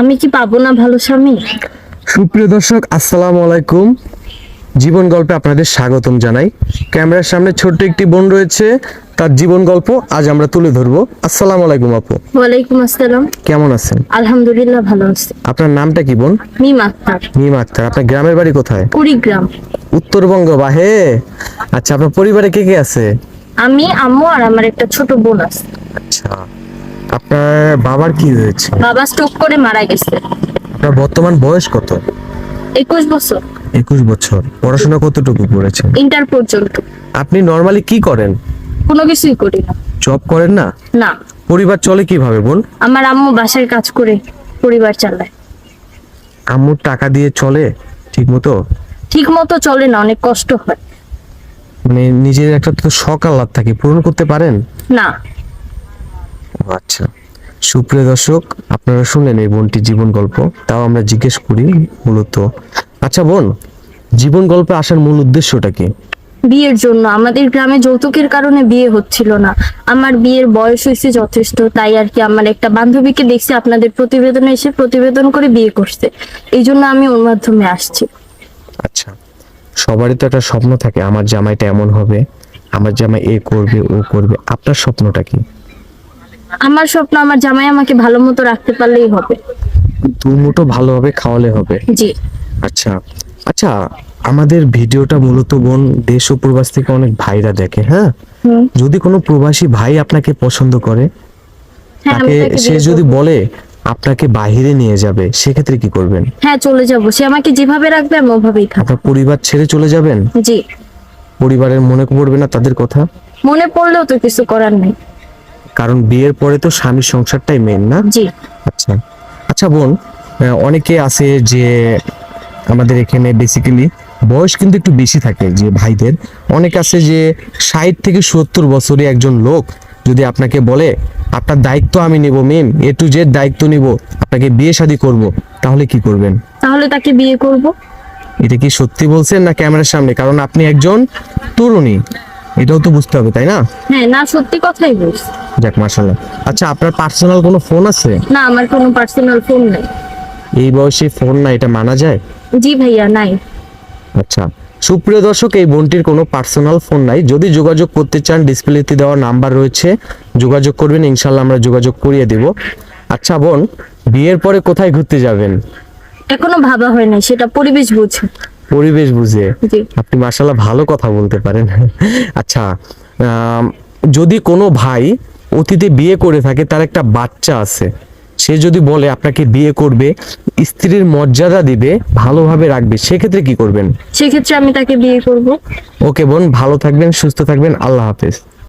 আমি কি পাবো না ভালো স্বামী? সুপ্রিয় দর্শক আসসালামু আলাইকুম। জীবন গল্পে আপনাদের স্বাগতম জানাই। ক্যামেরার সামনে ছোট্ট একটি বোন রয়েছে তার জীবন গল্প আজ আমরা তুলে ধরবো। আসসালামু আলাইকুম আপু। ওয়ালাইকুম আসসালাম। কেমন আছেন? আলহামদুলিল্লাহ ভালো আছি। আপনার নামটা কি বোন? মিম আক্তার। মিম আক্তার। আপনার গ্রামের বাড়ি কোথায়? কুড়িগ্রাম। উত্তরবঙ্গ বাহে? আচ্ছা আপনার পরিবারে কে কে আছে? আমি আম্মু আর আমার একটা ছোট বোন আছে। আচ্ছা। আপনার বাবার কি হয়েছে? বাবা স্ট্রোক করে মারা গেছে। আপনার বর্তমান বয়স কত? একুশ বছর। একুশ বছর। পড়াশোনা কতটুকু করেছেন? ইন্টার পর্যন্ত। আপনি নর্মালি কি করেন? কোনো কিছুই করি না। জব করেন না? না। পরিবার চলে কীভাবে বোন? আমার আম্মু বাসার কাজ করে পরিবার চালায়। আম্মুর টাকা দিয়ে চলে ঠিক মতো ঠিক মতো চলে না অনেক কষ্ট হয়। মানে নিজের একটা তো শখ আহ্লাদ থাকে। পূরণ করতে পারেন? না। আচ্ছা। সুপ্রিয় দর্শক আপনারা শুনলেন এই বোনটির জীবন গল্প। তাও আমরা জিজ্ঞেস করি মূলত আচ্ছা বোন জীবন গল্পে আসার মূল উদ্দেশ্যটা কি? বিয়ের জন্য। আমাদের গ্রামে যৌতুকের কারণে বিয়ে হচ্ছিল না। আমার বিয়ের বয়স হয়েছে যথেষ্ট তাই আর কি আমার একটা বান্ধবীকে দেখছি আপনাদের প্রতিবেদনে এসে প্রতিবেদন করে বিয়ে করছে। এই জন্য আমি ওর মাধ্যমে আসছি। আচ্ছা। সবারই তো একটা স্বপ্ন থাকে আমার জামাইটা এমন হবে আমার জামাই এ করবে ও করবে। আপনার স্বপ্নটা কি? আমার স্বপ্ন আমার জামাই আমাকে ভালো মতো রাখতে পারলেই হবে। দু মুঠো ভালোভাবে খাওয়ালে হবে। জি। আচ্ছা আচ্ছা আমাদের ভিডিওটা মূলত বোন দেশ ও প্রবাস থেকে অনেক ভাইরা দেখে হ্যাঁ? যদি কোনো প্রবাসী ভাই আপনাকে পছন্দ করে হ্যাঁ তাকে সে যদি বলে আপনাকে বাহিরে নিয়ে যাবে সেক্ষেত্রে কি করবেন? হ্যাঁ চলে যাব। সে আমাকে যেভাবে রাখবে আমি ওভাবেই থাকব আপনার পরিবার ছেড়ে চলে যাবেন? জি। পরিবারের মনে পড়বে না তাদের কথা? মনে পড়লেও তো কিছু করার নেই। কারণ বিয়ের পরে তো স্বামীর সংসারটাই মেন না? জি। আচ্ছা। আচ্ছা বোন অনেকে আছে যে আমাদের এখানে বেসিক্যালি বয়স কিন্তু একটু বেশি থাকে যে ভাইদের। অনেক আছে যে ষাট থেকে সত্তর বছরে একজন লোক যদি আপনাকে বলে আপনার দায়িত্ব আমি নিব মেম এ টু জেড দায়িত্ব নিব আপনাকে বিয়ে শাদী করব তাহলে কি করবেন? তাহলে তাকে বিয়ে করব। এটা কি সত্যি বলছেন না ক্যামেরার সামনে? কারণ আপনি একজন তরুণী। এটাও তো বুঝতে হবে তাই না? হ্যাঁ না সত্যি কথাই বলছি। যাক মাসাল্লাহ আচ্ছা আপনার পার্সোনাল কোনো ফোন আছে? না আমার কোনো পার্সোনাল ফোন নেই। এই বয়সে ফোন না এটা মানা যায়? জি ভাইয়া নাই। আচ্ছা সুপ্রিয় দর্শক এই বোনটির কোনো পার্সোনাল ফোন নাই। যদি যোগাযোগ করতে চান ডিসপ্লেতে দেওয়া নাম্বার রয়েছে। যোগাযোগ করবেন ইনশাল্লাহ আমরা যোগাযোগ করিয়ে দেব। আচ্ছা বোন বিয়ের পরে কোথায় ঘুরতে যাবেন? এখনও ভাবা হয় নাই সেটা পরিবেশ বুঝে। পরিবেশ বুঝে। আপনি মাসাল্লাহ ভালো কথা বলতে পারেন। আচ্ছা যদি কোনো ভাই অতীতে বিয়ে করে থাকে তার একটা বাচ্চা আছে। সে যদি বলে আপনাকে বিয়ে করবে স্ত্রীর মর্যাদা দিবে ভালোভাবে রাখবে সেক্ষেত্রে কি করবেন? সেক্ষেত্রে আমি তাকে বিয়ে করব। ওকে বোন ভালো থাকবেন সুস্থ থাকবেন আল্লাহ হাফেজ।